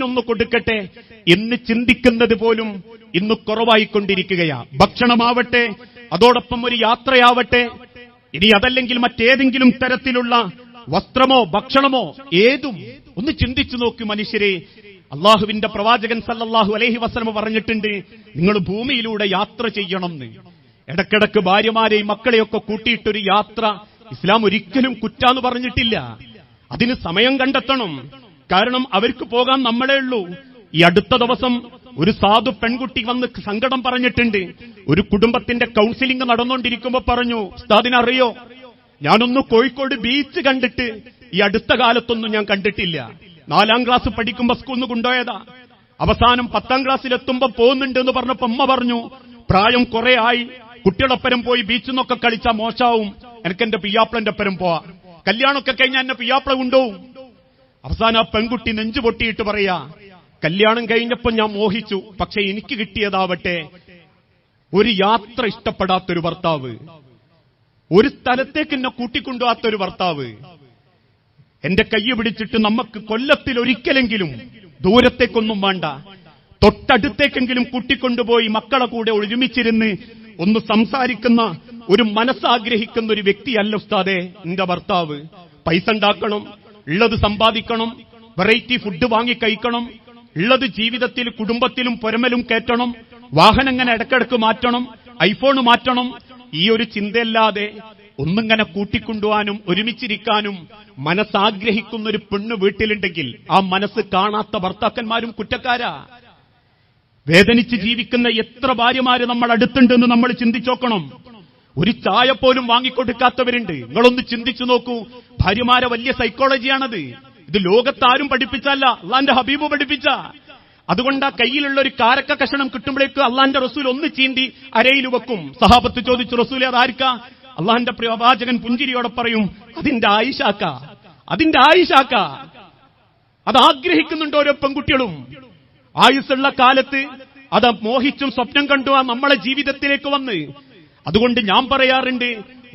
ഒന്ന് കൊടുക്കട്ടെ എന്ന് ചിന്തിക്കുന്നത് പോലും ഇന്ന് കുറവായിക്കൊണ്ടിരിക്കുകയാ. ഭക്ഷണമാവട്ടെ അതോടൊപ്പം ഒരു യാത്രയാവട്ടെ ഇനി അതല്ലെങ്കിൽ മറ്റേതെങ്കിലും തരത്തിലുള്ള വസ്ത്രമോ ഭക്ഷണമോ ഏതും ഒന്ന് ചിന്തിച്ചു നോക്കൂ മനുഷ്യരെ. അള്ളാഹുവിന്റെ പ്രവാചകൻ സല്ലല്ലാഹു അലൈഹി വസ്ലമ പറഞ്ഞിട്ടുണ്ട് നിങ്ങൾ ഭൂമിയിലൂടെ യാത്ര ചെയ്യണം ഇടക്കിടക്ക് ഭാര്യമാരെയും മക്കളെയൊക്കെ കൂട്ടിയിട്ടൊരു യാത്ര ഇസ്ലാം ഒരിക്കലും കുറ്റാന്ന് പറഞ്ഞിട്ടില്ല. അതിന് സമയം കണ്ടെത്തണം. കാരണം അവർക്ക് പോകാൻ നമ്മളേ ഉള്ളൂ. ഈ അടുത്ത ദിവസം ഒരു സാധു പെൺകുട്ടി വന്ന് സങ്കടം പറഞ്ഞിട്ടുണ്ട്. ഒരു കുടുംബത്തിന്റെ കൗൺസിലിംഗ് നടന്നുകൊണ്ടിരിക്കുമ്പോ പറഞ്ഞു ഉസ്താദിനറിയോ ഞാനൊന്ന് കോഴിക്കോട് ബീച്ച് കണ്ടിട്ട് ഈ അടുത്ത കാലത്തൊന്നും ഞാൻ കണ്ടിട്ടില്ല. നാലാം ക്ലാസ് പഠിക്കുമ്പോ സ്കൂളിൽ കൊണ്ടുപോയതാ. അവസാനം പത്താം ക്ലാസ്സിലെത്തുമ്പോ പോകുന്നുണ്ട് എന്ന് പറഞ്ഞപ്പോ അമ്മ പറഞ്ഞു പ്രായം കുറെ ആയി. കുട്ടികളൊപ്പരം പോയി ബീച്ചിൽ നിന്നൊക്കെ കളിച്ചാ മോശാവും. എനിക്ക് എന്റെ ഒപ്പരം പോവാ. കല്യാണമൊക്കെ കഴിഞ്ഞാൽ എന്നെ പിയാപ്പിള കൊണ്ടുപോകും അവസാനം ആ പെൺകുട്ടി നെഞ്ചു പൊട്ടിയിട്ട് പറയാ കല്യാണം കഴിഞ്ഞപ്പോ ഞാൻ മോഹിച്ചു പക്ഷെ എനിക്ക് കിട്ടിയതാവട്ടെ. ഒരു യാത്ര ഇഷ്ടപ്പെടാത്തൊരു ഭർത്താവ് ഒരു സ്ഥലത്തേക്ക് എന്നെ കൂട്ടിക്കൊണ്ടുപോകാത്തൊരു ഭർത്താവ്. എന്റെ കൈ പിടിച്ചിട്ട് നമുക്ക് കൊല്ലത്തിൽ ഒരിക്കലെങ്കിലും ദൂരത്തേക്കൊന്നും വേണ്ട. തൊട്ടടുത്തേക്കെങ്കിലും കൂട്ടിക്കൊണ്ടുപോയി മക്കളെ കൂടെ ഒരുമിച്ചിരുന്ന് ഒന്ന് സംസാരിക്കുന്ന ഒരു മനസ്സാഗ്രഹിക്കുന്ന ഒരു വ്യക്തിയല്ല ഉസ്താദെ എന്റെ ഭർത്താവ്. പൈസ ഉണ്ടാക്കണം ഉള്ളത് സമ്പാദിക്കണം വെറൈറ്റി ഫുഡ് വാങ്ങി കഴിക്കണം ഉള്ളത് ജീവിതത്തിൽ കുടുംബത്തിലും പൊരമലും കയറ്റണം വാഹനം ഇങ്ങനെ ഇടക്കിടക്ക് മാറ്റണം ഐഫോൺ മാറ്റണം ഈ ഒരു ചിന്തയല്ലാതെ ഒന്നിങ്ങനെ കൂട്ടിക്കൊണ്ടുപോകാനും ഒരുമിച്ചിരിക്കാനും മനസ്സാഗ്രഹിക്കുന്ന ഒരു പെണ്ണ് വീട്ടിലുണ്ടെങ്കിൽ ആ മനസ്സ് കാണാത്ത ഭർത്താക്കന്മാരും കുറ്റക്കാരാ. വേദനിച്ച് ജീവിക്കുന്ന എത്ര ഭാര്യമാര് നമ്മൾ അടുത്തുണ്ടെന്ന് നമ്മൾ ചിന്തിച്ചോക്കണം. ഒരു ചായ പോലും വാങ്ങിക്കൊടുക്കാത്തവരുണ്ട്. നിങ്ങളൊന്ന് ചിന്തിച്ചു നോക്കൂ. ഭാര്യമാരെ വലിയ സൈക്കോളജിയാണത് ഇത് ലോകത്താരും പഠിപ്പിച്ചല്ല അള്ളാന്റെ ഹബീബ് പഠിപ്പിച്ച. അതുകൊണ്ട് ആ കയ്യിലുള്ള ഒരു കാരക്ക കഷണം കിട്ടുമ്പോഴേക്ക് അള്ളാന്റെ റസൂൽ ഒന്ന് ചീന്തി അരയിൽ വെക്കും. സഹാബത്ത് ചോദിച്ചു റസൂൽ അതാർക്ക അള്ളാന്റെ പ്രവാചകൻ പുഞ്ചിരിയോടെ പറയും അതിന്റെ ആയിഷാക്ക. അതിന്റെ ആയിഷാക്ക. അത് ആഗ്രഹിക്കുന്നുണ്ട് ഓരോ പെൺകുട്ടികളും. ആയുസ്സുള്ള കാലത്ത് അത് മോഹിച്ചും സ്വപ്നം കണ്ടു ആ നമ്മളെ ജീവിതത്തിലേക്ക് വന്ന്. അതുകൊണ്ട് ഞാൻ പറയാറുണ്ട്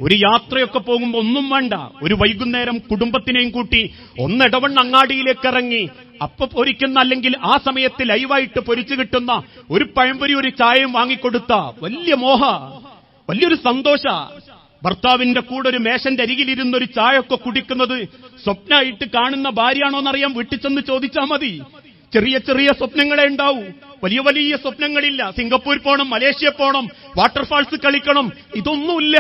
ഒരു യാത്രയൊക്കെ പോകുമ്പോൾ ഒന്നും വേണ്ട. ഒരു വൈകുന്നേരം കുടുംബത്തിനെയും കൂട്ടി ഒന്നിടവണ്ണ അങ്ങാടിയിലേക്ക് ഇറങ്ങി അപ്പൊ പൊരിക്കുന്ന അല്ലെങ്കിൽ ആ സമയത്ത് ലൈവായിട്ട് പൊരിച്ചു കിട്ടുന്ന ഒരു പഴംപൊരി ഒരു ചായയും വാങ്ങിക്കൊടുത്ത വലിയ മോഹ വലിയൊരു സന്തോഷ. ഭർത്താവിന്റെ കൂടെ ഒരു മേശന്റെ അരികിലിരുന്ന് ഒരു ഒക്കെ കുടിക്കുന്നത് സ്വപ്നമായിട്ട് കാണുന്ന ഭാര്യയാണോന്നറിയാൻ വീട്ടിൽ ചെന്ന് ചോദിച്ചാൽ മതി. ചെറിയ ചെറിയ സ്വപ്നങ്ങളെ ഉണ്ടാവൂ. വലിയ വലിയ സ്വപ്നങ്ങളില്ല. സിംഗപ്പൂർ പോണം മലേഷ്യ പോണം വാട്ടർഫാൾസ് കളിക്കണം ഇതൊന്നുമില്ല.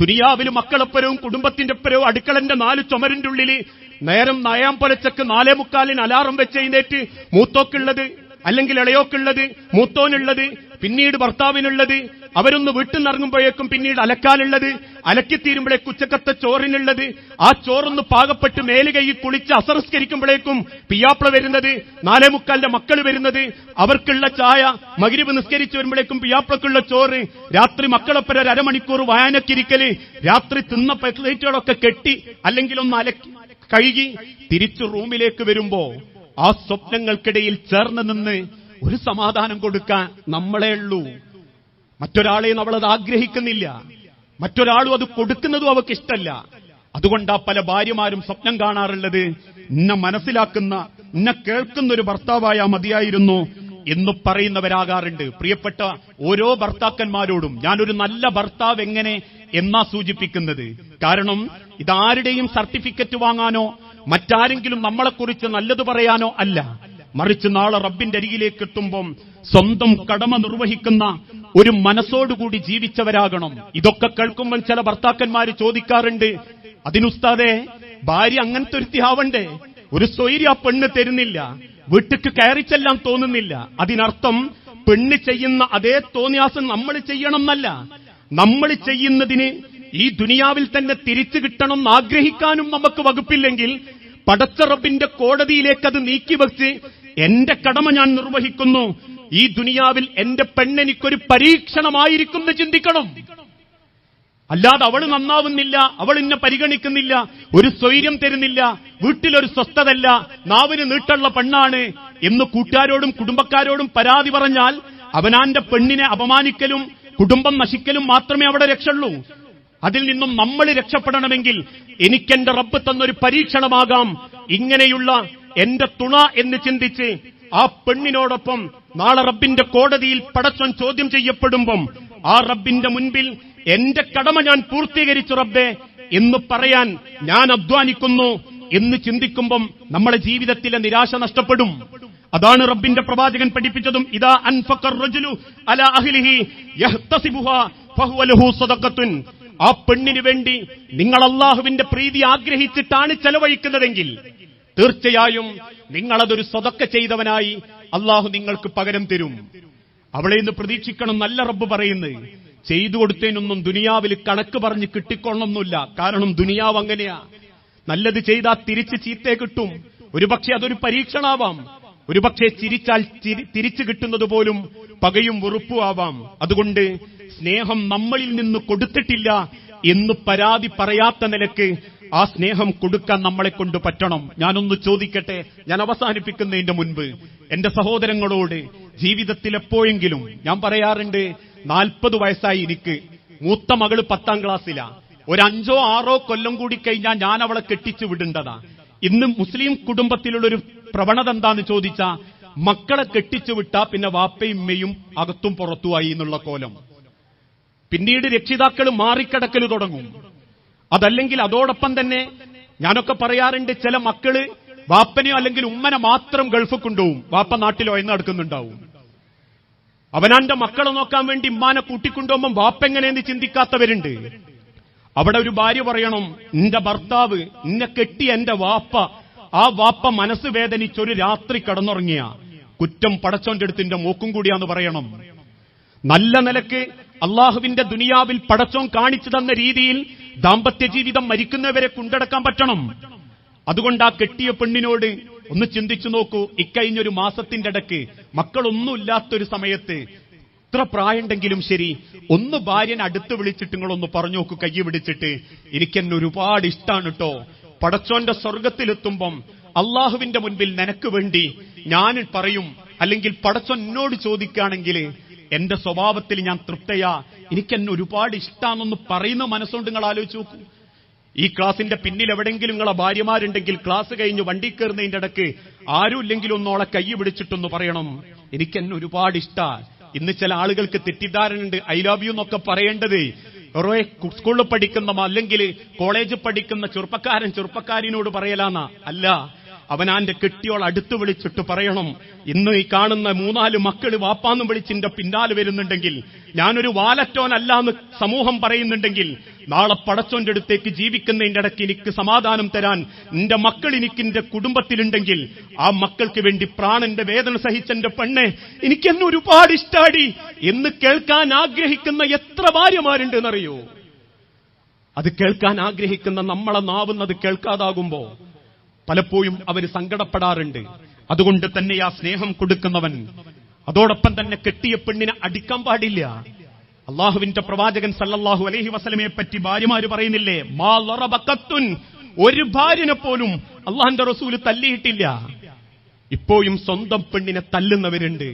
ദുനിയാവിൽ മക്കളെപ്പരവും കുടുംബത്തിന്റെ പരവും അടുക്കളന്റെ നാല് ചുമരിന്റെ ഉള്ളിൽ നേരം നയാം പൊലച്ചക്ക് നാലേ മുക്കാലിന് അലാറം വെച്ച് എഴുന്നേറ്റ് മൂത്തോക്കുള്ളത് അല്ലെങ്കിൽ ഇളയോക്കുള്ളത് മൂത്തോനുള്ളത് പിന്നീട് ഭർത്താവിനുള്ളത് അവരൊന്ന് വീട്ടിൽ നിറങ്ങുമ്പോഴേക്കും പിന്നീട് അലക്കാനുള്ളത് അലക്കിത്തീരുമ്പോഴേക്ക് ഉച്ചക്കത്തെ ചോറിനുള്ളത് ആ ചോറൊന്ന് പാകപ്പെട്ട് മേലുകൈ കുളിച്ച് അസംസ്കരിക്കുമ്പോഴേക്കും പിയാപ്പിള വരുന്നത് നാലേ മുക്കാലിന്റെ മക്കൾ വരുന്നത് അവർക്കുള്ള ചായ മകിരിവ് നിസ്കരിച്ചു വരുമ്പോഴേക്കും പിയാപ്പിളക്കുള്ള ചോറ് രാത്രി മക്കളൊപ്പം ഒരു അരമണിക്കൂർ വായനക്കിരിക്കൽ രാത്രി തിന്ന പ്ലേറ്റുകളൊക്കെ കെട്ടി അല്ലെങ്കിൽ ഒന്ന് അലക്കി കഴുകി തിരിച്ചു റൂമിലേക്ക് വരുമ്പോ ആ സ്വപ്നങ്ങൾക്കിടയിൽ ചേർന്ന് നിന്ന് ഒരു സമാധാനം കൊടുക്കാൻ നമ്മളേ ഉള്ളൂ. മറ്റൊരാളെയും അവളത് ആഗ്രഹിക്കുന്നില്ല. മറ്റൊരാളും അത് കൊടുക്കുന്നതും അവൾക്ക് ഇഷ്ടമല്ല അതുകൊണ്ടാ പല ഭാര്യമാരും സ്വപ്നം കാണാറുള്ളത് എന്നെ മനസ്സിലാക്കുന്ന എന്നെ കേൾക്കുന്ന ഒരു ഭർത്താവായ മതിയായിരുന്നു എന്ന് പറയുന്നവരാകാറുണ്ട്. പ്രിയപ്പെട്ട ഓരോ ഭർത്താക്കന്മാരോടും ഞാനൊരു നല്ല ഭർത്താവ് എങ്ങനെ എന്നാ സൂചിപ്പിക്കുന്നത്. കാരണം ഇതാരുടെയും സർട്ടിഫിക്കറ്റ് വാങ്ങാനോ മറ്റാരെങ്കിലും നമ്മളെക്കുറിച്ച് നല്ലത് പറയാനോ അല്ല. മറിച്ച് നാളെ റബ്ബിന്റെ അരികിലേക്ക് എത്തുമ്പം സ്വന്തം കടമ നിർവഹിക്കുന്ന ഒരു മനസ്സോടുകൂടി ജീവിച്ചവരാകണം. ഇതൊക്കെ കേൾക്കുമ്പോൾ ചില ഭർത്താക്കന്മാര് ചോദിക്കാറുണ്ട് അതിനുസ്താദെ ഭാര്യ അങ്ങനത്തെ ഒരുത്തിയാവണ്ടേ ഒരു സ്വൈര്യ ആ പെണ്ണ് തരുന്നില്ല. വീട്ടിക്ക് കയറിച്ചെല്ലാം തോന്നുന്നില്ല. അതിനർത്ഥം പെണ്ണ് ചെയ്യുന്ന അതേ തോന്നിയാസം നമ്മൾ ചെയ്യണം എന്നല്ല നമ്മൾ ചെയ്യുന്നതിന് ഈ ദുനിയാവിൽ തന്നെ തിരിച്ചു കിട്ടണം ആഗ്രഹിക്കാനും നമുക്ക് വകുപ്പില്ലെങ്കിൽ പടച്ചറബിന്റെ കോടതിയിലേക്ക് അത് നീക്കിവെച്ച് എന്റെ കടമ ഞാൻ നിർവഹിക്കുന്നു. ഈ ദുനിയാവിൽ എന്റെ പെണ്ണെനിക്കൊരു പരീക്ഷണമായിരിക്കും എന്ന് ചിന്തിക്കണം. അല്ലാതെ അവൾ നന്നാവുന്നില്ല അവൾ എന്നെ പരിഗണിക്കുന്നില്ല ഒരു സ്വൈര്യം തരുന്നില്ല വീട്ടിലൊരു സ്വസ്ഥതല്ല നാവിന് നീട്ടുള്ള പെണ്ണാണ് എന്ന് കൂട്ടുകാരോടും കുടുംബക്കാരോടും പരാതി പറഞ്ഞാൽ അവനാന്റെ പെണ്ണിനെ അപമാനിക്കലും കുടുംബം നശിക്കലും മാത്രമേ അവിടെ രക്ഷയുള്ളൂ. അതിൽ നിന്നും നമ്മൾ രക്ഷപ്പെടണമെങ്കിൽ എനിക്കെന്റെ റബ്ബ് തന്നൊരു പരീക്ഷണമാകാം. ഇങ്ങനെയുള്ള എന്റെ തുണ എന്ന് ചിന്തിച്ച് ആ പെണ്ണിനോടൊപ്പം നാളെ റബ്ബിന്റെ കോടതിയിൽ പടച്ചോൻ ചോദ്യം ചെയ്യപ്പെടുമ്പം ആ റബ്ബിന്റെ മുൻപിൽ എന്റെ കടമ ഞാൻ പൂർത്തീകരിച്ചു റബ്ബേ എന്ന് പറയാൻ ഞാൻ അധ്വാനിക്കുന്നു എന്ന് ചിന്തിക്കുമ്പം നമ്മുടെ ജീവിതത്തിലെ നിരാശ നഷ്ടപ്പെടും. അതാണ് റബ്ബിന്റെ പ്രവാചകൻ പഠിപ്പിച്ചതും ഇതാ അൻഫക്കർ റജുലു അല അഹ്ലിഹി സദഖത്തുൻ. ആ പെണ്ണിനു വേണ്ടി നിങ്ങൾ അള്ളാഹുവിന്റെ പ്രീതി ആഗ്രഹിച്ചിട്ടാണ് ചെലവഴിക്കുന്നതെങ്കിൽ തീർച്ചയായും നിങ്ങളതൊരു സ്വതക്ക ചെയ്തവനായി അള്ളാഹു നിങ്ങൾക്ക് പകരം തരും. അവളെ ഇന്ന് പ്രതീക്ഷിക്കണം നല്ല റബ്ബ് പറയുന്നത്. ചെയ്തു കൊടുത്തതിനൊന്നും ദുനിയാവിൽ കണക്ക് പറഞ്ഞ് കിട്ടിക്കൊള്ളണമെന്നില്ല. കാരണം ദുനിയാവ് അങ്ങനെയാ. നല്ലത് ചെയ്താൽ തിരിച്ച് ചീത്തെ കിട്ടും. ഒരുപക്ഷെ അതൊരു പരീക്ഷണാവാം. ഒരുപക്ഷെ ചിരിച്ചാൽ തിരിച്ചു കിട്ടുന്നത് പോലും പകയും വെറുപ്പും ആവാം. അതുകൊണ്ട് സ്നേഹം നമ്മളിൽ നിന്ന് കൊടുത്തിട്ടില്ല എന്ന് പരാതി പറയാത്ത നിലയ്ക്ക് ആ സ്നേഹം കൊടുക്കാൻ നമ്മളെ കൊണ്ട് പറ്റണം. ഞാനൊന്ന് ചോദിക്കട്ടെ? ഞാൻ അവസാനിപ്പിക്കുന്നതിന്റെ മുൻപ് എന്റെ സഹോദരങ്ങളോട് ജീവിതത്തിൽ എപ്പോഴെങ്കിലും ഞാൻ പറയാറുണ്ട് നാൽപ്പത് വയസ്സായി എനിക്ക് മൂത്ത മകൾ പത്താം ക്ലാസ്സിലാ. ഒരു അഞ്ചോ ആറോ കൊല്ലം കൂടി കഴിഞ്ഞാൽ ഞാൻ അവളെ കെട്ടിച്ചു വിടേണ്ടതാ. ഇന്ന് മുസ്ലിം കുടുംബത്തിലുള്ള ഒരു പ്രവണത എന്താന്ന് ചോദിച്ചാ മക്കളെ കെട്ടിച്ചു വിട്ടാ പിന്നെ വാപ്പയും ഉമ്മയും അകത്തും പുറത്തുമായി എന്നുള്ള കോലം. പിന്നീട് രക്ഷിതാക്കൾ മാറിക്കിടക്കൽ തുടങ്ങും. അതല്ലെങ്കിൽ അതോടൊപ്പം തന്നെ ഞാനൊക്കെ പറയാറുണ്ട് ചില മക്കൾ വാപ്പനെയോ അല്ലെങ്കിൽ ഉമ്മനെ മാത്രം ഗൾഫ് കൊണ്ടുപോകും. വാപ്പ നാട്ടിലോ എന്ന് നടക്കുന്നുണ്ടാവും. അവനാന്റെ മക്കളെ നോക്കാൻ വേണ്ടി ഉമ്മാനെ കൂട്ടിക്കൊണ്ടുപോകുമ്പോൾ വാപ്പ എങ്ങനെയെന്ന് ചിന്തിക്കാത്തവരുണ്ട്. അവിടെ ഒരു ഭാര്യ പറയണം നിന്റെ ഭർത്താവ് നിന്നെ കെട്ടി എന്റെ വാപ്പ ആ വാപ്പ മനസ്സ് വേദനിച്ചൊരു രാത്രി കടന്നുറങ്ങിയ. കുറ്റം പടച്ചോന്റെ അടുത്തിന്റെ മൂക്കും കൂടിയാന്ന് പറയണം. നല്ല നിലയ്ക്ക് അള്ളാഹുവിന്റെ ദുനിയാവിൽ പടച്ചോൻ കാണിച്ചു തന്ന രീതിയിൽ ദാമ്പത്യ ജീവിതം മരിക്കുന്നവരെ കൊണ്ടടക്കാൻ പറ്റണം. അതുകൊണ്ട് ആ കെട്ടിയ പെണ്ണിനോട് ഒന്ന് ചിന്തിച്ചു നോക്കൂ. ഇക്കഴിഞ്ഞൊരു മാസത്തിന്റെ ഇടയ്ക്ക് മക്കളൊന്നുമില്ലാത്തൊരു സമയത്ത് എത്ര പ്രായമുണ്ടെങ്കിലും ശരി ഒന്ന് ഭാര്യനെ അടുത്ത് വിളിച്ചിട്ട് നിങ്ങളൊന്ന് പറഞ്ഞു നോക്കൂ കൈ പിടിച്ചിട്ട്. എനിക്കെന്നെ ഒരുപാട് ഇഷ്ടമാണ് കേട്ടോ പടച്ചോന്റെ സ്വർഗത്തിലെത്തുമ്പം അള്ളാഹുവിന്റെ മുൻപിൽ നിനക്ക് വേണ്ടി ഞാൻ പറയും. അല്ലെങ്കിൽ പടച്ചോൻ എന്നോട് ചോദിക്കുകയാണെങ്കിൽ എന്റെ സ്വഭാവത്തിൽ ഞാൻ തൃപ്തയാ. എനിക്കെന്നെ ഒരുപാട് ഇഷ്ടാണെന്ന് പറയുന്ന മനസ്സുകൊണ്ട് നിങ്ങൾ ആലോചിച്ച് നോക്കൂ. ഈ ക്ലാസിന്റെ പിന്നിൽ എവിടെയെങ്കിലും നിങ്ങളെ ഭാര്യമാരുണ്ടെങ്കിൽ ക്ലാസ് കഴിഞ്ഞ് വണ്ടി കയറുന്നതിന്റെ ഇടയ്ക്ക് ആരും ഇല്ലെങ്കിലും ഒന്നോളെ കൈ പിടിച്ചിട്ടൊന്ന് പറയണം. എനിക്കെന്നെ ഒരുപാട് ഇഷ്ടാ. ഇന്ന് ചില ആളുകൾക്ക് തെറ്റിദ്ധാരണയുണ്ട്. ഐ ലവ് യു എന്നൊക്കെ പറയേണ്ടത് കുറേ സ്കൂളിൽ പഠിക്കുന്ന അല്ലെങ്കിൽ കോളേജിൽ പഠിക്കുന്ന ചെറുപ്പക്കാരൻ ചെറുപ്പക്കാരിനോട് പറയലാന്ന. അല്ല അവനാന്റെ കെട്ടിയോൾ അടുത്ത് വിളിച്ചിട്ട് പറയണം ഇന്ന് ഈ കാണുന്ന മൂന്നാൽ മക്കൾ വാപ്പാന്നും വിളിച്ചിന്റെ പിന്നാലെ വരുന്നുണ്ടെങ്കിൽ ഞാനൊരു വാലറ്റോനല്ല എന്ന് സമൂഹം പറയുന്നുണ്ടെങ്കിൽ നാളെ പടച്ചോന്റെ അടുത്തേക്ക് ജീവിക്കുന്നതിന്റെ ഇടയ്ക്ക് എനിക്ക് സമാധാനം തരാൻ നിന്റെ മക്കൾ എനിക്ക് എന്റെ കുടുംബത്തിലുണ്ടെങ്കിൽ ആ മക്കൾക്ക് വേണ്ടി പ്രാണന്റെ വേദന സഹിച്ചെന്റെ പെണ്ണെ എനിക്ക് എന്നെ ഒരുപാട് ഇഷ്ടാടി. എന്ന് കേൾക്കാൻ ആഗ്രഹിക്കുന്ന എത്ര ഭാര്യമാരുണ്ട് എന്നറിയോ അത് കേൾക്കാൻ ആഗ്രഹിക്കുന്ന നമ്മളെ നാവുന്നത് കേൾക്കാതാകുമ്പോ പലപ്പോഴും അവർ സങ്കടപ്പെടാറുണ്ട്. അതുകൊണ്ട് തന്നെ ആ സ്നേഹം കൊടുക്കുന്നവൻ. അതോടൊപ്പം തന്നെ കെട്ടിയ പെണ്ണിനെ അടിക്കാൻ പാടില്ല. അള്ളാഹുവിന്റെ പ്രവാചകൻ സല്ലല്ലാഹു അലഹി വസലമയെ പറ്റി ഭാര്യമാര് പറയുന്നില്ലേ മാ ഒരു ഭാര്യനെ പോലും അള്ളാഹിന്റെ റസൂൽ തല്ലിയിട്ടില്ല. ഇപ്പോഴും സ്വന്തം പെണ്ണിനെ തല്ലുന്നവരുണ്ട്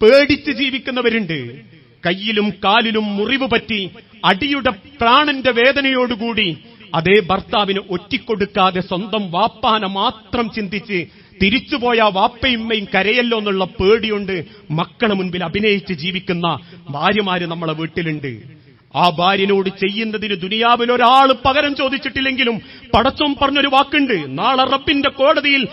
പേടിച്ച് ജീവിക്കുന്നവരുണ്ട്. കയ്യിലും കാലിലും മുറിവ് പറ്റി അടിയുടെ പ്രാണന്റെ വേദനയോടുകൂടി അതേ ഭർത്താവിന് ഒറ്റിക്കൊടുക്കാതെ സ്വന്തം വാപ്പാന മാത്രം ചിന്തിച്ച് തിരിച്ചുപോയ വാപ്പയുമ്മയും കരയല്ലോ എന്നുള്ള പേടിയുണ്ട് മക്കളെ മുൻപിൽ അഭിനയിച്ച് ജീവിക്കുന്ന ഭാര്യമാര് നമ്മളെ വീട്ടിലുണ്ട് ആ ഭാര്യനോട് ചെയ്യുന്നതിന് ദുനിയാവിൽ ഒരാൾ പകരം ചോദിച്ചിട്ടില്ലെങ്കിലും പടച്ചോം പറഞ്ഞൊരു വാക്കുണ്ട് നാളെ റബ്ബിന്റെ കോടതിയിൽ.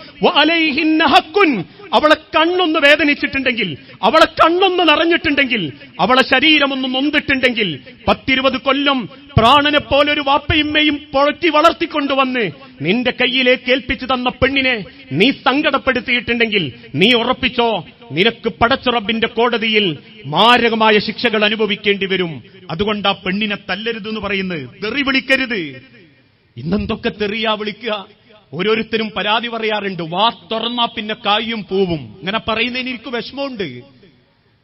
അവളെ കണ്ണൊന്ന് വേദനിച്ചിട്ടുണ്ടെങ്കിൽ അവളെ കണ്ണൊന്ന് നിറഞ്ഞിട്ടുണ്ടെങ്കിൽ അവളെ ശരീരമൊന്ന് നൊന്തിട്ടുണ്ടെങ്കിൽ പത്തിരുപത് കൊല്ലം പ്രാണനെ പോലെ ഒരു വാപ്പയുമ്മയും പൊഴറ്റി വളർത്തിക്കൊണ്ടുവന്ന് നിന്റെ കയ്യിലേക്ക് ഏൽപ്പിച്ചു തന്ന പെണ്ണിനെ നീ സങ്കടപ്പെടുത്തിയിട്ടുണ്ടെങ്കിൽ നീ ഉറപ്പിച്ചോ നിനക്ക് പടച്ചുറബിന്റെ കോടതിയിൽ മാരകമായ ശിക്ഷകൾ അനുഭവിക്കേണ്ടി വരും. അതുകൊണ്ട് ആ പെണ്ണിനെ തല്ലരുതെന്ന് പറയുന്നത് തെറി വിളിക്കരുത്. ഇന്നെന്തൊക്കെ തെറിയാ വിളിക്കുക? ഓരോരുത്തരും പരാതി പറയാറുണ്ട് വാ തുറന്നാ പിന്നെ കായും പൂവും. ഇങ്ങനെ പറയുന്നതിന് എനിക്ക് വിഷമമുണ്ട്.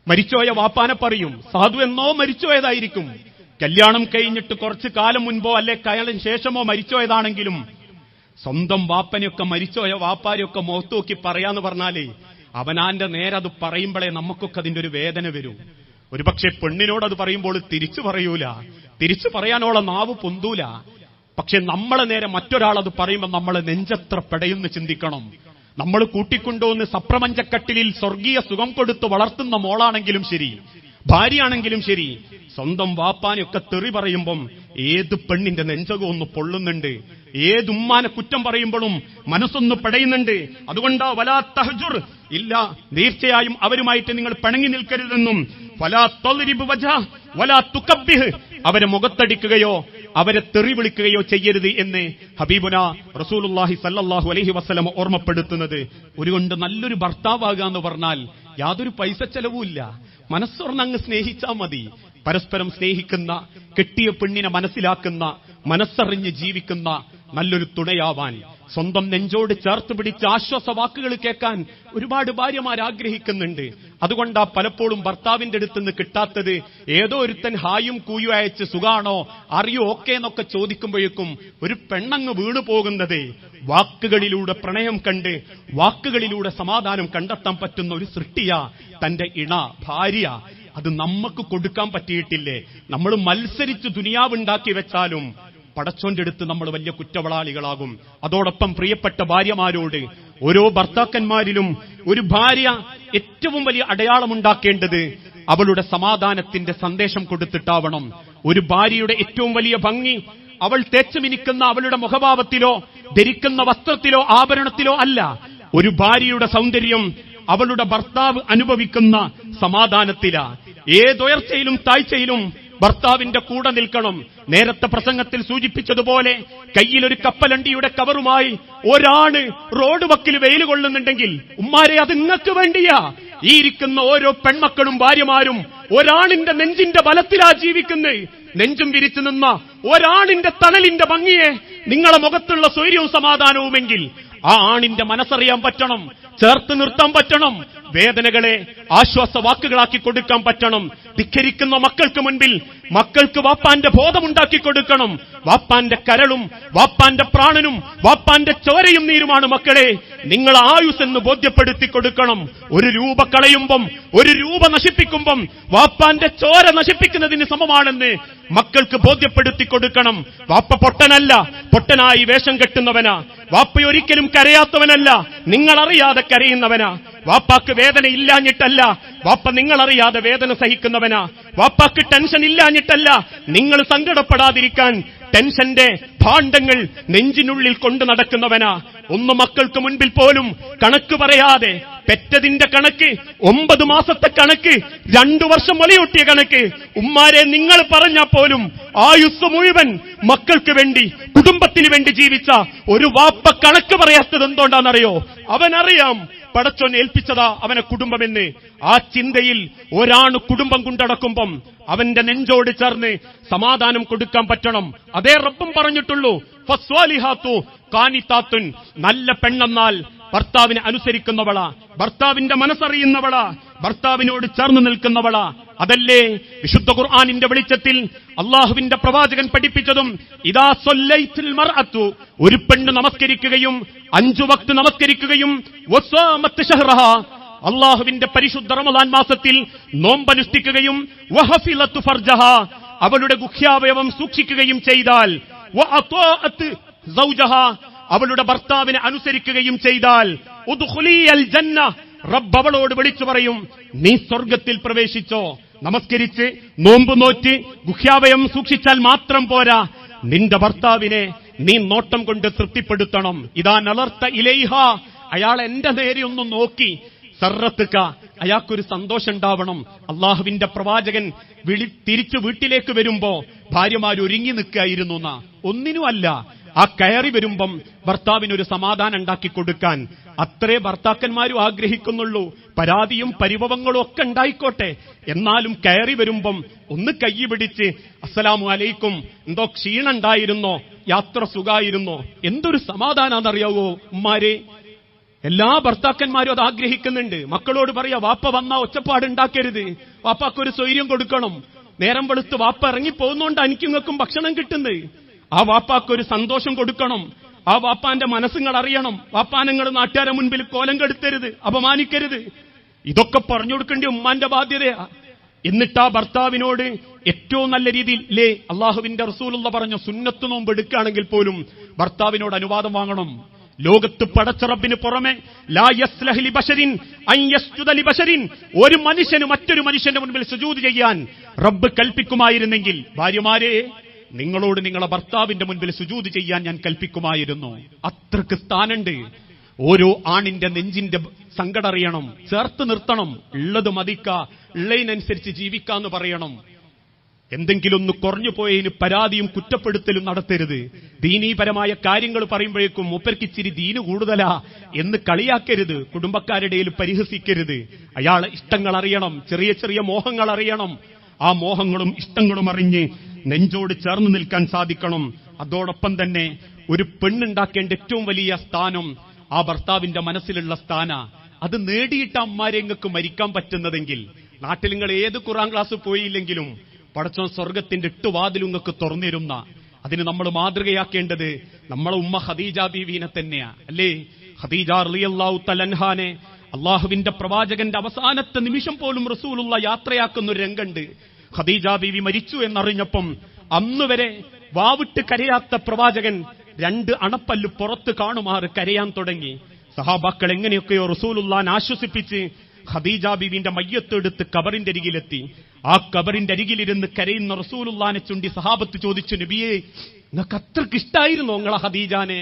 മരിച്ചോയ വാപ്പാനെ പറയും സാധു എന്നോ മരിച്ചോയതായിരിക്കും കല്യാണം കഴിഞ്ഞിട്ട് കുറച്ചു കാലം മുൻപോ അല്ലെ കയളിന് ശേഷമോ മരിച്ചോയതാണെങ്കിലും സ്വന്തം വാപ്പനെയൊക്കെ മരിച്ചോയ വാപ്പാരെയൊക്കെ മുഖത്ത് നോക്കി പറയാന്ന് പറഞ്ഞാലേ അവനാന്റെ നേരെ അത് പറയുമ്പോഴേ നമുക്കൊക്കെ അതിന്റെ ഒരു വേദന വരും. ഒരുപക്ഷെ പെണ്ണിനോട് അത് പറയുമ്പോൾ തിരിച്ചു പറയൂല. തിരിച്ചു പറയാനോളെ നാവ് പൊന്തൂല. പക്ഷെ നമ്മളെ നേരെ മറ്റൊരാൾ അത് പറയുമ്പോൾ നമ്മളെ നെഞ്ചത്ര പെടയെന്ന് ചിന്തിക്കണം. നമ്മൾ കൂട്ടിക്കൊണ്ടുവന്ന് സപ്രപഞ്ചക്കട്ടിലിൽ സ്വർഗീയ സുഖം കൊടുത്ത് വളർത്തുന്ന മോളാണെങ്കിലും ശരി ഭാര്യയാണെങ്കിലും ശരി സ്വന്തം വാപ്പാനൊക്കെ തെറി പറയുമ്പം ഏത് പെണ്ണിന്റെ നെഞ്ചകം ഒന്ന് പൊള്ളുന്നുണ്ട് ഏത് ഉമ്മാനെ കുറ്റം പറയുമ്പോഴും മനസ്സൊന്ന് പടയുന്നുണ്ട്. അതുകൊണ്ടാ വലാ തഹജുർ ഇല്ല തീർച്ചയായും അവരുമായിട്ട് നിങ്ങൾ പിണങ്ങി നിൽക്കരുതെന്നും വലാ തൊലരിബ് വജ വലാ തുക്കബ്ബിഹ് അവരെ മുഖത്തടിക്കുകയോ അവരെ തെറി വിളിക്കുകയോ ചെയ്യരുത് എന്ന് ഹബീബുന റസൂലുല്ലാഹി സല്ലാഹു അലഹി വസല്ലം ഓർമ്മപ്പെടുത്തുന്നത്. ഒരുകൊണ്ട് നല്ലൊരു ഭർത്താവാകുക എന്ന് പറഞ്ഞാൽ യാതൊരു പൈസ ചെലവുമില്ല. മനസ്സോർന്നങ്ങ് സ്നേഹിച്ചാൽ മതി. പരസ്പരം സ്നേഹിക്കുന്ന കെട്ടിയ പെണ്ണിനെ മനസ്സിലാക്കുന്ന മനസ്സറിഞ്ഞ് ജീവിക്കുന്ന നല്ലൊരു തുണയാവാൻ സ്വന്തം നെഞ്ചോട് ചേർത്ത് പിടിച്ച് ആശ്വാസ വാക്കുകൾ കേൾക്കാൻ ഒരുപാട് ഭാര്യമാർ ആഗ്രഹിക്കുന്നുണ്ട്. അതുകൊണ്ടാ പലപ്പോഴും ഭർത്താവിന്റെ അടുത്ത് നിന്ന് കിട്ടാത്തത് ഏതോ ഒരുത്തൻ ഹായും കൂയും അയച്ച് സുഖാണോ അറിയോ ഓക്കെ എന്നൊക്കെ ചോദിക്കുമ്പോഴേക്കും ഒരു പെണ്ണങ്ങ് വീണു പോകുന്നത്. വാക്കുകളിലൂടെ പ്രണയം കണ്ട് വാക്കുകളിലൂടെ സമാധാനം കണ്ടെത്താൻ പറ്റുന്ന ഒരു സൃഷ്ടിയ തന്റെ ഇണ ഭാര്യ. അത് നമുക്ക് കൊടുക്കാൻ പറ്റിയിട്ടില്ലേ? നമ്മൾ മത്സരിച്ച് ദുനിയാവുണ്ടാക്കി വെച്ചാലും പടച്ചോന്റെ അടുത്ത് നമ്മൾ വലിയ കുറ്റവളാളികളാകും അതോടൊപ്പം പ്രിയപ്പെട്ട ഭാര്യമാരോട് ഓരോ ഭർത്താക്കന്മാരിലും ഒരു ഭാര്യ ഏറ്റവും വലിയ അടയാളമുണ്ടാക്കേണ്ടത് അവളുടെ സമാധാനത്തിന്റെ സന്ദേശം കൊടുത്തിട്ടാവണം. ഒരു ഭാര്യയുടെ ഏറ്റവും വലിയ ഭംഗി അവൾ തേച്ചു മിനിക്കുന്ന അവളുടെ മുഖഭാവത്തിലോ ധരിക്കുന്ന വസ്ത്രത്തിലോ ആഭരണത്തിലോ അല്ല. ഒരു ഭാര്യയുടെ സൗന്ദര്യം അവളുടെ ഭർത്താവ് അനുഭവിക്കുന്ന സമാധാനത്തിലാ. ഏതുയർച്ചയിലും താഴ്ചയിലും ഭർത്താവിന്റെ കൂടെ നിൽക്കണം. നേരത്തെ പ്രസംഗത്തിൽ സൂചിപ്പിച്ചതുപോലെ കയ്യിലൊരു കപ്പലണ്ടിയുടെ കവറുമായി ഒരാണ് റോഡ് വക്കിൽ വെയിൽ കൊള്ളുന്നുണ്ടെങ്കിൽ ഉമ്മാരെ അത് നിങ്ങൾക്ക് വേണ്ടിയാ. ഈ ഇരിക്കുന്ന ഓരോ പെൺമക്കളും ഭാര്യമാരും ഒരാണിന്റെ നെഞ്ചിന്റെ ബലത്തിലാ ജീവിക്കുന്നത് നെഞ്ചും വിരിച്ചു നിന്ന ഒരാണിന്റെ തണലിന്റെ ഭംഗിയെ നിങ്ങളെ മുഖത്തുള്ള സ്വൈര്യവും സമാധാനവുമെങ്കിൽ ആ ആണിന്റെ മനസ്സറിയാൻ പറ്റണം. ചേർത്ത് നിർത്താൻ പറ്റണം. വേദനകളെ ആശ്വാസ വാക്കുകളാക്കി കൊടുക്കാൻ പറ്റണം. ധിക്കരിക്കുന്ന മക്കൾക്ക് മുൻപിൽ മക്കൾക്ക് വാപ്പാന്റെ ബോധമുണ്ടാക്കി കൊടുക്കണം. വാപ്പാന്റെ കരളും വാപ്പാന്റെ പ്രാണനും വാപ്പാന്റെ ചോരയും നീരുമാണ് മക്കളെ. നിങ്ങൾ ആയുസ് എന്ന് ബോധ്യപ്പെടുത്തി കൊടുക്കണം. ഒരു രൂപ കളയുമ്പം ഒരു രൂപ നശിപ്പിക്കുമ്പം വാപ്പാന്റെ ചോര നശിപ്പിക്കുന്നതിന് സമമാണെന്ന് മക്കൾക്ക് ബോധ്യപ്പെടുത്തി കൊടുക്കണം. വാപ്പ പൊട്ടനല്ല പൊട്ടനായി വേഷം കെട്ടുന്നവനാ. വാപ്പ ഒരിക്കലും കരയാത്തവനല്ല. നിങ്ങളറിയാതെ കരയുന്നവനാ. വാപ്പാക്ക് വേദന ഇല്ലാഞ്ഞിട്ടല്ല. വാപ്പ നിങ്ങളറിയാതെ വേദന സഹിക്കുന്നവനാ. വാപ്പാക്ക് ടെൻഷൻ ഇല്ലാഞ്ഞിട്ടല്ല. നിങ്ങൾ സങ്കടപ്പെടാതിരിക്കാൻ ടെൻഷന്റെ ഭാണ്ഡങ്ങൾ നെഞ്ചിനുള്ളിൽ കൊണ്ടു നടക്കുന്നവനാ. ഒന്ന് മക്കൾക്ക് മുൻപിൽ പോലും കണക്ക് പറയാതെ പെറ്റതിന്റെ കണക്ക് ഒമ്പത് മാസത്തെ കണക്ക് രണ്ടു വർഷം വലിയൊട്ടിയ കണക്ക്. ഉമ്മാരെ നിങ്ങൾ പറഞ്ഞാൽ പോലും ആയുസ് മുഴുവൻ മക്കൾക്ക് വേണ്ടി കുടുംബത്തിന് വേണ്ടി ജീവിച്ച ഒരു വാപ്പ കണക്ക് പറയാത്തത് എന്തുകൊണ്ടാണെന്നറിയോ? അവനറിയാം പടച്ചോൻ ഏൽപ്പിച്ചതാ അവനെ കുടുംബമെന്ന്. ആ ചിന്തയിൽ ഒരാണ് കുടുംബം കൊണ്ടടക്കുമ്പം അവന്റെ നെഞ്ചോട് ചേർന്ന് സമാധാനം കൊടുക്കാൻ പറ്റണം. അതേ റബ്ബും പറഞ്ഞിട്ടുള്ളൂ ഫസ്വാലിഹാത്തു കാനിത്താത്തുൻ നല്ല പെണ്ണെന്നാൽ ഭർത്താവിനെ അനുസരിക്കുന്നവളാ ഭർത്താവിന്റെ മനസ്സറിയുന്നവളാ ഭർത്താവിനോട് ചേർന്ന് നിൽക്കുന്നവളാ. അതല്ലേ വിശുദ്ധ ഖുർആാനിന്റെ വെളിച്ചത്തിൽ അള്ളാഹുവിന്റെ പ്രവാചകൻ പഠിപ്പിച്ചതും ഇതാ സൊല്ലൈത്തിൽ മറത്തു ഒരു പെണ്ണ് നമസ്കരിക്കുകയും അഞ്ചു വക്ത് നമസ്കരിക്കുകയും അള്ളാഹുവിന്റെ പരിശുദ്ധ റമദാൻ മാസത്തിൽ നോമ്പനുഷ്ഠിക്കുകയും അവളുടെ ഗുഹ്യാവയവം സൂക്ഷിക്കുകയും ചെയ്താൽ അവളുടെ ഭർത്താവിനെ അനുസരിക്കുകയും ചെയ്താൽ ജന്ന റബ്ബ് അവളോട് വിളിച്ചു പറയും നീ സ്വർഗത്തിൽ പ്രവേശിച്ചോ? നമസ്കരിച്ച് നോമ്പ് നോറ്റ് ഗുഹ്യാവയം സൂക്ഷിച്ചാൽ മാത്രം പോരാ. നിന്റെ ഭർത്താവിനെ നീ നോട്ടം കൊണ്ട് തൃപ്തിപ്പെടുത്തണം. ഇതാ നളർത്ത ഇലൈഹ. അയാൾ എന്റെ നേരെ ഒന്ന് നോക്കി. സർറത്തുക്ക അയാൾക്കൊരു സന്തോഷം ഉണ്ടാവണം അള്ളാഹുവിന്റെ പ്രവാചകൻ വിളി തിരിച്ചു വീട്ടിലേക്ക് വരുമ്പോ ഭാര്യമാർ നിൽക്കായിരുന്നു ഒന്നിനുമല്ല ആ കയറി വരുമ്പം ഭർത്താവിനൊരു സമാധാനം ഉണ്ടാക്കി കൊടുക്കാൻ അത്രേ ഭർത്താക്കന്മാരും ആഗ്രഹിക്കുന്നുള്ളൂ. പരാതിയും പരിഭവങ്ങളും ഒക്കെ ഉണ്ടായിക്കോട്ടെ. എന്നാലും കയറി വരുമ്പം ഒന്ന് കൈ പിടിച്ച് അസ്സലാമു അലൈക്കും എന്തോ ക്ഷീണുണ്ടായിരുന്നോ യാത്ര സുഖായിരുന്നോ എന്തൊരു സമാധാനാന്നറിയാവോ ഉമ്മാരെ? എല്ലാ ഭർത്താക്കന്മാരും അത് ആഗ്രഹിക്കുന്നുണ്ട്. മക്കളോട് പറയാ വാപ്പ വന്ന ഒച്ചപ്പാടുണ്ടാക്കരുത് വാപ്പാക്കൊരു സ്വൈര്യം കൊടുക്കണം. നേരം വെളുത്ത് വാപ്പ ഇറങ്ങി പോകുന്നോണ്ട് എനിക്കിങ്ങൾക്കും ഭക്ഷണം കിട്ടുന്നത്. ആ വാപ്പാക്കൊരു സന്തോഷം കൊടുക്കണം. ആ വാപ്പാന്റെ മനസ്സുകൾ അറിയണം. വാപ്പാനങ്ങൾ നാട്ടുകാരെ മുൻപിൽ കോലം കെടുത്തരുത് അപമാനിക്കരുത്. ഇതൊക്കെ പറഞ്ഞു കൊടുക്കേണ്ടി ഉമ്മാന്റെ ബാധ്യതയാ. എന്നിട്ട് ആ ഭർത്താവിനോട് ഏറ്റവും നല്ല രീതിയിൽ ലേ അള്ളാഹുവിന്റെ റസൂലുള്ള പറഞ്ഞ സുന്നത്ത് നോമ്പ് എടുക്കുകയാണെങ്കിൽ പോലും ഭർത്താവിനോട് അനുവാദം വാങ്ങണം. ലോകത്ത് പടച്ചറബിന് പുറമെ ഒരു മനുഷ്യന് മറ്റൊരു മനുഷ്യന്റെ മുൻപിൽ സുജൂത് ചെയ്യാൻ റബ്ബ് കൽപ്പിക്കുമായിരുന്നെങ്കിൽ ഭാര്യമാരെ നിങ്ങളോട് നിങ്ങളെ ഭർത്താവിന്റെ മുൻപിൽ സുജൂദ് ചെയ്യാൻ ഞാൻ കൽപ്പിക്കുമായിരുന്നു. അത്രയ്ക്ക് സ്ഥാനുണ്ട് ഓരോ ആണിന്റെ നെഞ്ചിന്റെ സങ്കടറിയണം. ചേർത്ത് നിർത്തണം. ഉള്ളത് മതിക്ക. ഉള്ളതിനനുസരിച്ച് ജീവിക്കാന്ന് പറയണം. എന്തെങ്കിലും ഒന്ന് കുറഞ്ഞു പോയതിന് പരാതിയും കുറ്റപ്പെടുത്തലും നടത്തരുത്. ദീനീപരമായ കാര്യങ്ങൾ പറയുമ്പോഴേക്കും മൂപ്പർക്ക് ദീനു കൂടുതലാ എന്ന് കളിയാക്കരുത്. കുടുംബക്കാരുടെ പരിഹസിക്കരുത്. അയാൾ ഇഷ്ടങ്ങൾ അറിയണം. ചെറിയ ചെറിയ മോഹങ്ങൾ അറിയണം. ആ മോഹങ്ങളും ഇഷ്ടങ്ങളും അറിഞ്ഞ് നെഞ്ചോട് ചേർന്ന് നിൽക്കാൻ സാധിക്കണം. അതോടൊപ്പം തന്നെ ഒരു പെണ്ണുണ്ടാക്കേണ്ട ഏറ്റവും വലിയ സ്ഥാനം ആ ഭർത്താവിന്റെ മനസ്സിലുള്ള സ്ഥാന. അത് നേടിയിട്ട് അമ്മാരെ നിങ്ങൾക്ക് മരിക്കാൻ പറ്റുന്നതെങ്കിൽ നാട്ടിൽ നിങ്ങൾ ഏത് ഖുറാൻ ക്ലാസ് പോയില്ലെങ്കിലും പടച്ചോൻ സ്വർഗത്തിന്റെ എട്ടുവാതിലും നിങ്ങൾക്ക് തുറന്നിരുന്ന. അതിന് നമ്മൾ മാതൃകയാക്കേണ്ടത് നമ്മളെ ഉമ്മ ഖദീജ ബീവീനെ തന്നെയാ. അല്ലേ? ഖദീജ റളിയല്ലാഹു തലൻഹാനെ അള്ളാഹുവിന്റെ പ്രവാചകന്റെ അവസാനത്തെ നിമിഷം പോലും റസൂലുള്ള യാത്രയാക്കുന്ന ഒരു രംഗണ്ട്. ഖദീജ ബീവി മരിച്ചു എന്നറിഞ്ഞപ്പം അന്നുവരെ വാവിട്ട് കരയാത്ത പ്രവാചകൻ രണ്ട് അണപ്പല്ല് പുറത്ത് കാണുമാറ് കരയാൻ തുടങ്ങി. സഹാബാക്കൾ എങ്ങനെയൊക്കെയോ റസൂലുല്ലാൻ ആശ്വസിപ്പിച്ച് ഖദീജ ബീവിന്റെ മയ്യത്തെടുത്ത് കബറിന്റെ അരികിലെത്തി. ആ കബറിന്റെ അരികിലിരുന്ന് കരയുന്ന റസൂലുല്ലാനെ ചുണ്ടി സഹാബത്ത് ചോദിച്ചു നബിയെ നിങ്ങൾക്ക് അത്രയ്ക്ക് ഇഷ്ടായിരുന്നു നിങ്ങളെ ഹദീജാനെ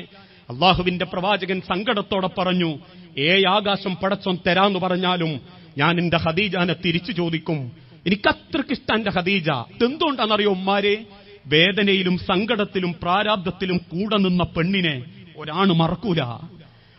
അള്ളാഹുവിന്റെ പ്രവാചകൻ സങ്കടത്തോടെ പറഞ്ഞു ഏ ആകാശം പടച്ചോൻ തരാന്ന് പറഞ്ഞാലും ഞാൻ എന്റെ ഹദീജാനെ തിരിച്ചു ചോദിക്കും. എനിക്ക് അത്രയ്ക്ക് ഇഷ്ടം എന്റെ ഖദീജ. ഇതെന്തുകൊണ്ടാണെന്നറിയോ ഉമ്മാരെ? വേദനയിലും സങ്കടത്തിലും പ്രാരാബ്ദത്തിലും കൂടെ നിന്ന പെണ്ണിനെ ഒരാണ് മറക്കൂല.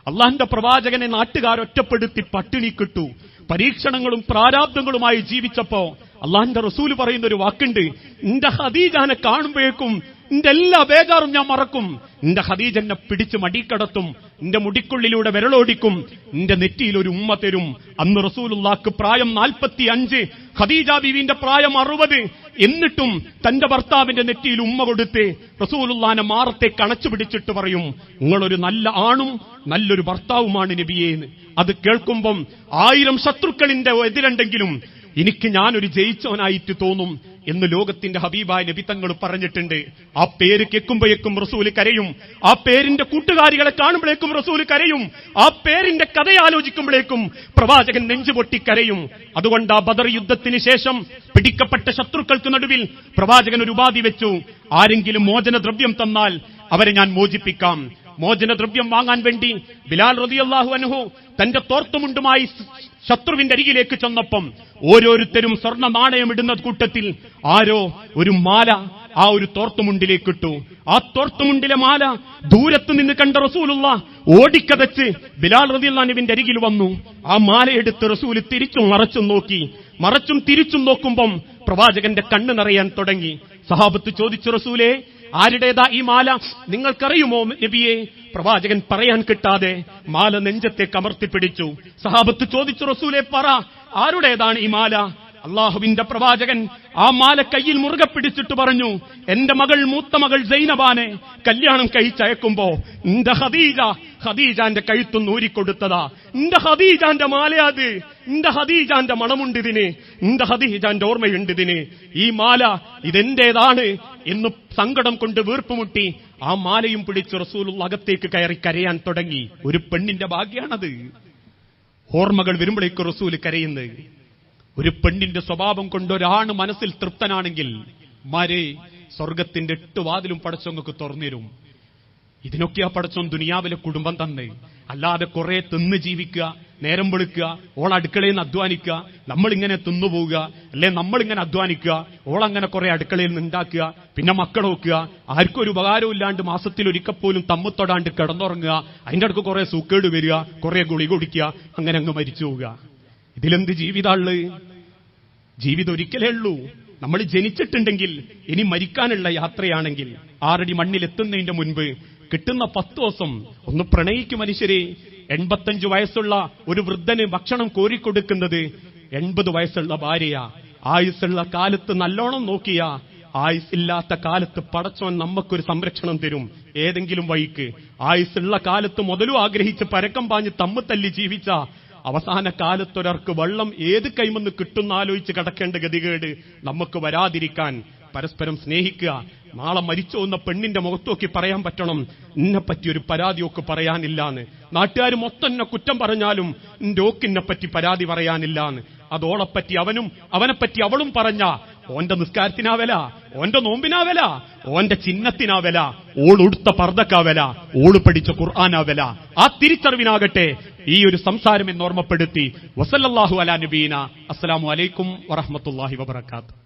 അള്ളാന്റെ പ്രവാചകനെ നാട്ടുകാർ ഒറ്റപ്പെടുത്തി പട്ടിണി കിട്ടു. പരീക്ഷണങ്ങളും പ്രാരാബ്ദങ്ങളുമായി ജീവിച്ചപ്പോ അള്ളാന്റെ റസൂൽ പറയുന്ന ഒരു വാക്കുണ്ട് എന്റെ ഹദീജാനെ കാണുമ്പോഴേക്കും എന്റെ എല്ലാ ബേജാറും ഞാൻ മറക്കും. എന്റെ ഹദീജനെ പിടിച്ച് മടിക്കടത്തും. എന്റെ മുടിക്കുള്ളിലൂടെ വിരളോടിക്കും എന്റെ നെറ്റിയിൽ ഒരു ഉമ്മ തരും. അന്ന് റസൂലുള്ളാക്ക് പ്രായം നാൽപ്പത്തി അഞ്ച് ഖദീജ ബീവിന്റെ പ്രായം അറുപത്. എന്നിട്ടും തന്റെ ഭർത്താവിന്റെ നെറ്റിയിൽ ഉമ്മ കൊടുത്ത് റസൂലുള്ളാനെ മാറത്തെ കണച്ചു പിടിച്ചിട്ട് പറയും നിങ്ങളൊരു നല്ല ആണും നല്ലൊരു ഭർത്താവുമാണ് നബിയേന്ന് അത് കേൾക്കുമ്പം ആയിരം ശത്രുക്കളിന്റെ എതിരുണ്ടെങ്കിലും എനിക്ക് ഞാനൊരു ജയിച്ചവനായിട്ട് തോന്നും. എന്ന് ലോകത്തിന്റെ ഹബീബായ നബിത്തങ്ങൾ തങ്ങൾ പറഞ്ഞിട്ടുണ്ട്. ആ പേര് കേൾക്കുമ്പോഴേക്കും റസൂൽ കരയും. ആ പേരിന്റെ കൂട്ടുകാരികളെ കാണുമ്പോഴേക്കും റസൂൽ കരയും. ആ പേരിന്റെ കഥ ആലോചിക്കുമ്പോഴേക്കും പ്രവാചകൻ നെഞ്ചുപൊട്ടി കരയും. അതുകൊണ്ട് ആ ബദർ യുദ്ധത്തിന് ശേഷം പിടിക്കപ്പെട്ട ശത്രുക്കൾക്ക് നടുവിൽ പ്രവാചകൻ ഒരു ഉപാധി വെച്ചു. ആരെങ്കിലും മോചനദ്രവ്യം തന്നാൽ അവരെ ഞാൻ മോചിപ്പിക്കാം. മോചനദ്രവ്യം വാങ്ങാൻ വേണ്ടി ബിലാൽ റതിയല്ലാഹു അനുഹു തന്റെ തോർത്തുമുണ്ടുമായി ശത്രുവിന്റെ അരികിലേക്ക് ചെന്നപ്പം ഓരോരുത്തരും സ്വർണ നാണയം ഇടുന്ന കൂട്ടത്തിൽ ആരോ ഒരു മാല ആ ഒരു തോർത്തുമുണ്ടിലേക്ക് ഇട്ടു ആ തോർത്തുമുണ്ടിലെ മാല ദൂരത്ത് നിന്ന് കണ്ട റസൂലുള്ള ഓടിക്കതച്ച് ബിലാൽ റതിയുള്ളാനുവിന്റെ അരികിൽ വന്നു. ആ മാലയെടുത്ത് റസൂൽ തിരിച്ചും മറച്ചും നോക്കി. മറച്ചും തിരിച്ചും നോക്കുമ്പം പ്രവാചകന്റെ കണ്ണ് നിറയാൻ തുടങ്ങി. സഹാബത്ത് ചോദിച്ചു റസൂലേ ആരുടേതാ ഈ മാല? നിങ്ങൾക്കറിയുമോ നബിയെ? പ്രവാചകൻ പറയാൻ കിട്ടാതെ മാല നെഞ്ചത്തെ കമർത്തിപ്പിടിച്ചു. സഹാബത്ത് ചോദിച്ചു റസൂലെ പറ ആരുടേതാണ് ഈ മാല? അള്ളാഹുവിന്റെ പ്രവാചകൻ ആ മാല കയ്യിൽ മുറുകെ പിടിച്ചിട്ട് പറഞ്ഞു എന്റെ മകൾ മൂത്ത മകൾ ജൈനബാനെ കല്യാണം കഴിച്ചയക്കുമ്പോ എന്റെ ഹദീജ ഹദീജാന്റെ കഴുത്തും നൂരിക്കൊടുത്തതാ എന്റെ ഹദീജാന്റെ മാലയാത് എന്റെ ഹദീജാന്റെ മണമുണ്ടിതിന് എന്റെ ഹദീജാന്റെ ഓർമ്മയുണ്ടിതിന് ഈ മാല ഇതെന്റേതാണ്? എന്ന് സങ്കടം കൊണ്ട് വീർപ്പുമുട്ടി ആ മാലയും പിടിച്ച് റസൂലുള്ള അകത്തേക്ക് കയറി കരയാൻ തുടങ്ങി. ഒരു പെണ്ണിന്റെ ഭാഗ്യാണത്. ഓർമ്മകൾ വരുമ്പോഴേക്ക് റസൂൽ കരയുന്നത്. ഒരു പെണ്ണിന്റെ സ്വഭാവം കൊണ്ട് ഒരാണ് മനസ്സിൽ തൃപ്തനാണെങ്കിൽ മാരെ സ്വർഗത്തിന്റെ എട്ട് വാതിലും പടച്ചോങ്ങക്ക് തുറന്നിരും. ഇതിനൊക്കെയാ പടച്ചോൻ ദുനിയാവിലെ കുടുംബം തന്നെ. അല്ലാതെ കുറെ തിന്ന് ജീവിക്കുക നേരം വെളുക്കുക ഓൾ അടുക്കളയിൽ നിന്ന് അധ്വാനിക്കുക നമ്മളിങ്ങനെ തിന്നുപോവുക അല്ലെ നമ്മളിങ്ങനെ അധ്വാനിക്കുക ഓളങ്ങനെ കുറെ അടുക്കളയിൽ നിന്ന് ഉണ്ടാക്കുക പിന്നെ മക്കളെ നോക്കുക ആർക്കും ഒരു ഉപകാരവും ഇല്ലാണ്ട് മാസത്തിൽ ഒരിക്കൽ പോലും തമ്മുത്തൊടാണ്ട് കിടന്നുറങ്ങുക അതിന്റെ അടുക്ക് കുറെ സൂക്കേട് വരിക കുറെ ഗുളി കുടിക്കുക അങ്ങനെ അങ്ങ് മരിച്ചു പോവുക. ഇതിലെന്ത് ജീവിതാൾ? ജീവിതം ഒരിക്കലേ ഉള്ളൂ നമ്മൾ ജനിച്ചിട്ടുണ്ടെങ്കിൽ ഇനി മരിക്കാനുള്ള യാത്രയാണെങ്കിൽ ആറടി മണ്ണിലെത്തുന്നതിന്റെ മുൻപ് കിട്ടുന്ന പത്ത് ദിവസം ഒന്ന് പ്രണയിക്കും മനുഷ്യരെ. എൺപത്തഞ്ചു വയസ്സുള്ള ഒരു വൃദ്ധന് ഭക്ഷണം കോരിക്കൊടുക്കുന്നത് എൺപത് വയസ്സുള്ള ഭാര്യ ആയുസ്സുള്ള കാലത്ത് നല്ലോണം നോക്കിയ. ആയുസ്സില്ലാത്ത കാലത്ത് പടച്ചവൻ നമുക്കൊരു സംരക്ഷണം തരും. ഏതെങ്കിലും വഴിക്ക് ആയുസ്സുള്ള കാലത്ത് മുതലും ആഗ്രഹിച്ച് പരക്കം പാഞ്ഞ് തമ്മ് തല്ലി ജീവിച്ച അവസാന കാലത്തൊരർക്ക് വെള്ളം ഏത് കൈമെന്ന് കിട്ടുന്ന ആലോചിച്ച് കിടക്കേണ്ട ഗതികേട് നമുക്ക് വരാതിരിക്കാൻ പരസ്പരം സ്നേഹിക്കുക. നാളെ മരിച്ചു വന്ന പെണ്ണിന്റെ മുഖത്തോക്കി പറയാൻ പറ്റണം. എന്നെ ഒരു പരാതിയൊക്കെ പറയാനില്ലാന്ന്. നാട്ടുകാർ മൊത്തം എന്നെ കുറ്റം പറഞ്ഞാലും എന്റെ ഓക്കിനെ പറ്റി പരാതി പറയാനില്ലാന്ന്. അതോളെപ്പറ്റി അവനും അവനെപ്പറ്റി അവളും പറഞ്ഞ ഓന്റെ നിസ്കാരത്തിനാ വില ഓന്റെ നോമ്പിനാ വില ഓന്റെ ചിഹ്നത്തിനാ വില ഓൾ ഉടുത്ത പർദ്ദക്കാ വില ഓൾ പഠിച്ച ഖുർആാനാ വില. ആ തിരിച്ചറിവിനാകട്ടെ ഈ ഒരു സംസാരം എന്ന് ഓർമ്മപ്പെടുത്തി. വസല്ലല്ലാഹു അലാ നബീന. അസ്സലാമു അലൈക്കും വറഹ്മത്തുള്ളാഹി വബറകാത്ത്